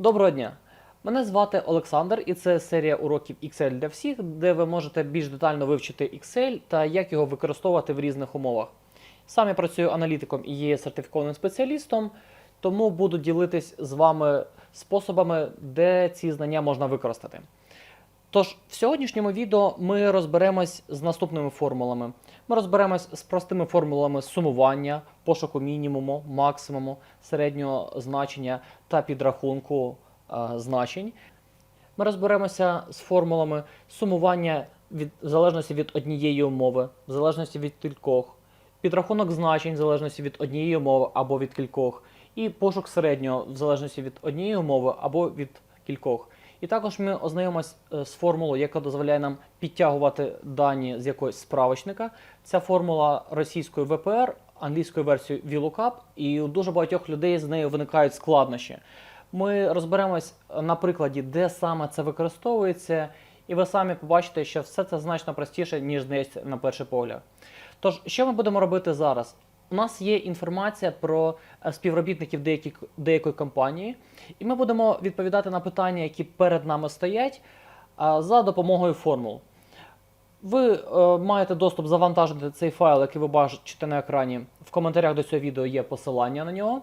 Доброго дня! Мене звати Олександр, і це серія уроків Excel для всіх, де ви можете більш детально вивчити Excel та як його використовувати в різних умовах. Сам я працюю аналітиком і є сертифікованим спеціалістом, тому буду ділитись з вами способами, де ці знання можна використати. Тож, в сьогоднішньому відео ми розберемось з наступними формулами. Ми розберемось з простими формулами сумування, пошуку мінімуму, максимуму, середнього значення та підрахунку е, значень. Ми розберемося з формулами сумування від, в залежності від однієї умови, в залежності від кількох, підрахунок значень в залежності від однієї умови або від кількох, і пошук середнього в залежності від однієї умови або від кількох. І також ми ознайомимось е, з формулою, яка дозволяє нам підтягувати дані з якогось справочника. Ця формула російської ВПР, англійською версією VLOOKUP, і у дуже багатьох людей з нею виникають складнощі. Ми розберемось на прикладі, де саме це використовується, і ви самі побачите, що все це значно простіше, ніж здається на перший погляд. Тож, що ми будемо робити зараз? У нас є інформація про е, співробітників деякі, деякої компанії, і ми будемо відповідати на питання, які перед нами стоять, за допомогою формул. Ви е, маєте доступ завантажити цей файл, який ви бачите на екрані. В коментарях до цього відео є посилання на нього.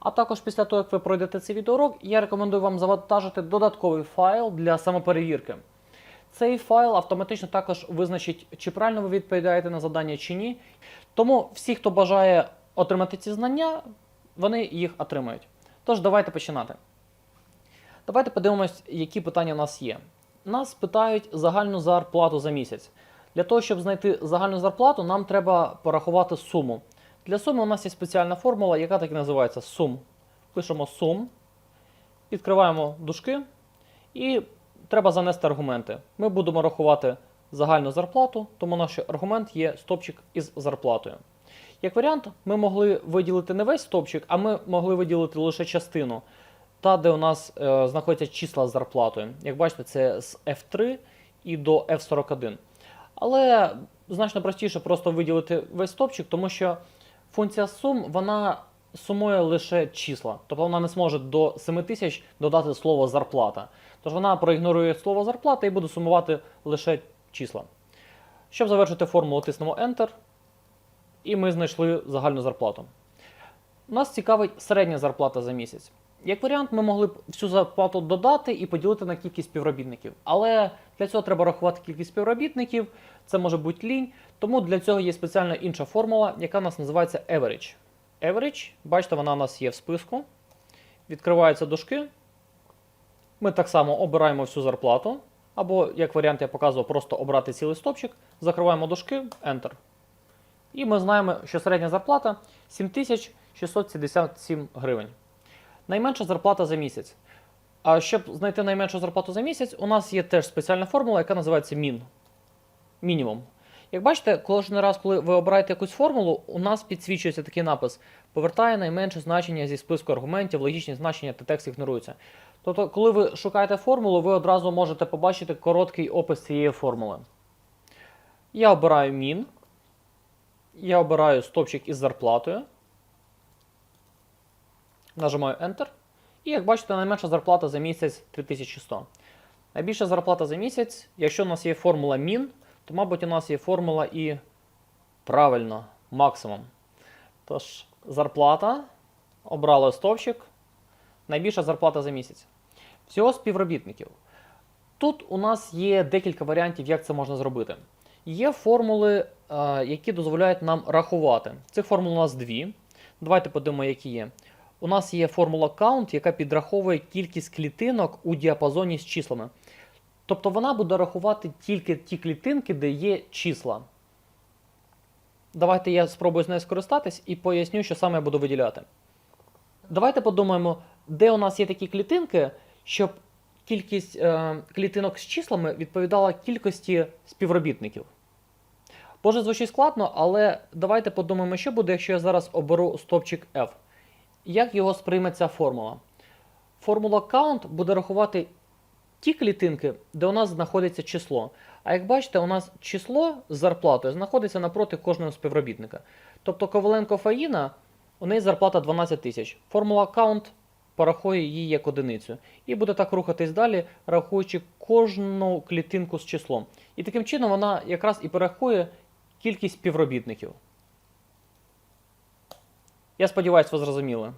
А також після того, як ви пройдете цей відеоурок, я рекомендую вам завантажити додатковий файл для самоперевірки. Цей файл автоматично також визначить, чи правильно ви відповідаєте на завдання чи ні. Тому всі, хто бажає отримати ці знання, вони їх отримають. Тож, давайте починати. Давайте подивимось, які питання у нас є. Нас питають загальну зарплату за місяць. Для того, щоб знайти загальну зарплату, нам треба порахувати суму. Для суми у нас є спеціальна формула, яка так і називається сум. Пишемо сум, відкриваємо дужки і треба занести аргументи. Ми будемо рахувати загальну зарплату, тому наш аргумент є стопчик із зарплатою. Як варіант, ми могли виділити не весь стопчик, а ми могли виділити лише частину, та де у нас е, знаходяться числа з зарплатою. Як бачите, це з F3 і до F41. Але значно простіше просто виділити весь стопчик, тому що функція сум вона сумує лише числа. Тобто вона не зможе до 7000 додати слово зарплата. Тож вона проігнорує слово зарплата і буде сумувати лише числа. Щоб завершити формулу, тиснемо Enter. І ми знайшли загальну зарплату. Нас цікавить середня зарплата за місяць. Як варіант, ми могли б всю зарплату додати і поділити на кількість співробітників. Але для цього треба рахувати кількість співробітників, це може бути лінь. Тому для цього є спеціальна інша формула, яка у нас називається average. Average, бачите, вона у нас є в списку. Відкриваються дужки. Ми так само обираємо всю зарплату. Або, як варіант, я показував, просто обрати цілий стопчик, закриваємо дужки, Enter. І ми знаємо, що середня зарплата 7677 гривень. Найменша зарплата за місяць. А щоб знайти найменшу зарплату за місяць, у нас є теж спеціальна формула, яка називається Мін. Мінімум. Як бачите, кожен раз, коли ви обираєте якусь формулу, у нас підсвічується такий напис: повертає найменше значення зі списку аргументів, логічні значення та текст ігнорується. Тобто, коли ви шукаєте формулу, ви одразу можете побачити короткий опис цієї формули. Я обираю MIN. Я обираю стопчик із зарплатою. Нажимаю Enter. І як бачите, найменша зарплата за місяць 3100. Найбільша зарплата за місяць, якщо у нас є формула MIN, то, мабуть, у нас є формула і правильно, максимум. Тож, зарплата. Обрали стовпчик. Найбільша зарплата за місяць. Всього співробітників. Тут у нас є декілька варіантів, як це можна зробити. Є формули, е, які дозволяють нам рахувати. Цих формул у нас дві. Давайте подивимо, які є. У нас є формула count, яка підраховує кількість клітинок у діапазоні з числами. Тобто вона буде рахувати тільки ті клітинки, де є числа. Давайте я спробую з нею скористатись і поясню, що саме я буду виділяти. Давайте подумаємо, де у нас є такі клітинки, щоб кількість е, клітинок з числами відповідала кількості співробітників. Боже, звучить складно, але давайте подумаємо, що буде, якщо я зараз оберу стопчик F. Як його сприйме ця формула? Формула count буде рахувати ті клітинки, де у нас знаходиться число. А як бачите, у нас число з зарплатою знаходиться напроти кожного співробітника. Тобто Коваленко Фаїна, у неї зарплата 12 тисяч. Формула count порахує її як одиницю. І буде так рухатись далі, рахуючи кожну клітинку з числом. І таким чином вона якраз і порахує кількість співробітників. Я сподіваюся, ви зрозуміли.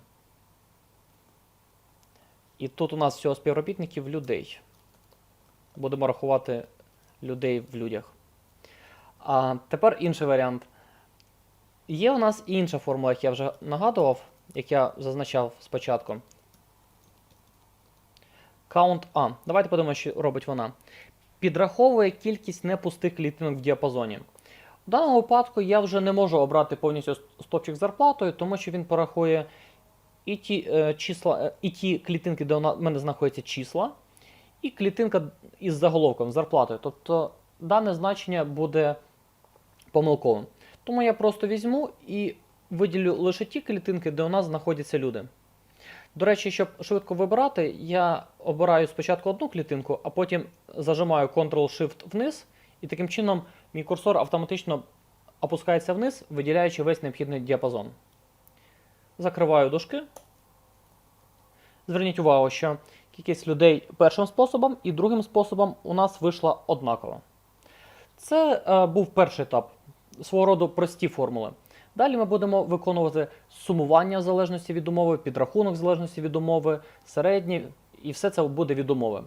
І тут у нас всього співробітників людей. Будемо рахувати людей в людях. А тепер інший варіант. Є у нас інша формула, як я вже нагадував, як я зазначав спочатку. Count A. Давайте подумаємо, що робить вона. Підраховує кількість непустих клітинок в діапазоні. В даному випадку я вже не можу обрати повністю стопчик з зарплатою, тому що він порахує і ті, е, числа, е, і ті клітинки, де у мене знаходяться числа, і клітинка із заголовком, зарплатою. Тобто дане значення буде помилковим. Тому я просто візьму і виділю лише ті клітинки, де у нас знаходяться люди. До речі, щоб швидко вибирати, я обираю спочатку одну клітинку, а потім зажимаю Ctrl-Shift вниз, і таким чином мій курсор автоматично опускається вниз, виділяючи весь необхідний діапазон. Закриваю дужки. Зверніть увагу, що кількість людей першим способом і другим способом у нас вийшла однакова. Це е, був перший етап свого роду прості формули. Далі ми будемо виконувати сумування в залежності від умови, підрахунок в залежності від умови, середні, і все це буде від умови.